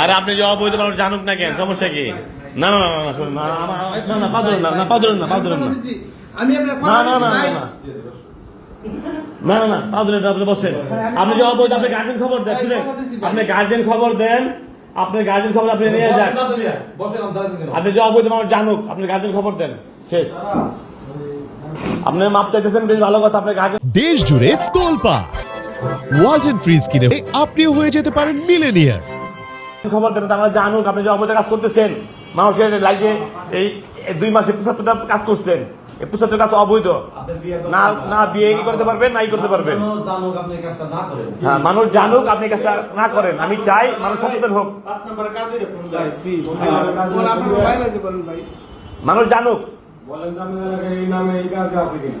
আরে আপনি জবাব বইতে পারেন জানুক না কেন সমস্যা কি না না না না না না না না না না না আপনি বসেন আপনি আপনি গার্জেন খবর দেন আপনি গার্জেন খবর দেন আপনার গার্জেন খবর আপনি নিয়ে যান আপনি জবাব বইতে মানুষ জানুক আপনি গার্জেন খবর দেন শেষ আপনি মাপ চাইতেছেন বেশ ভালো কথা আপনার গার্জেন দেশ জুড়ে তোলপা ওয়ালটন ফ্রিজ কিনে আপনিও হয়ে যেতে পারেন মিলেনিয়ার খবর দেন আমরা জানুক আপনি যে অবৈধ কাজ করতেছেন। মানুষের লাগে এই দুই মাসে পঁচাত্তরটা কাজ করছেন। পঁচাত্তর কাজ অবৈধ। না না বিয়ে কি করতে পারবেন নাই করতে পারবেন? মানুষ জানুক আপনি কাজটা না করেন হ্যাঁ মানুষ জানুক আপনি কাজটা না করেন। আমি চাই মানুষ সচেতন হোক। আপনার মোবাইল হতে পারেন ভাই মানুষ জানুক। বলেন এই নামে এই কাজে আছে কিনা?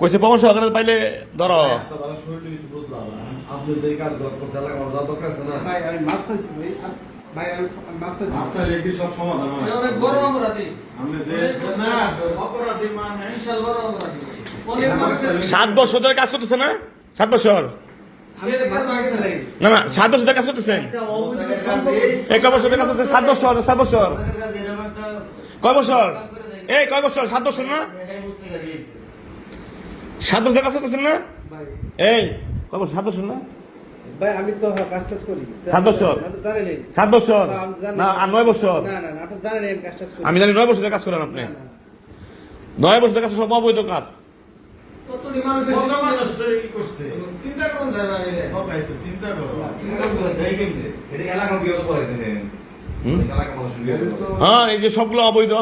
কইছে পরামর্শ সহকারে পাইলে ধর। সাত বছর ধরে কাজ করতেছে না? সাত বছর? না না সাত বছর কাজ করতেছেন এক বছর কাজ করতেছেন সাত বছর সাত বছর। কয় বছর? এই কয় বছর? সাত বছর না? সাত বছর কাজ করতেছেন না এই কবর সাত বছর না? ভাই আমি তো কাজ টাজ করি। সাত না আর নয় আমি জানি নয় বছর কাজ করেন আপনি। নয় বছর কাজ সব অবৈধ কাজ। হ্যাঁ এই যে সবগুলো অবৈধ।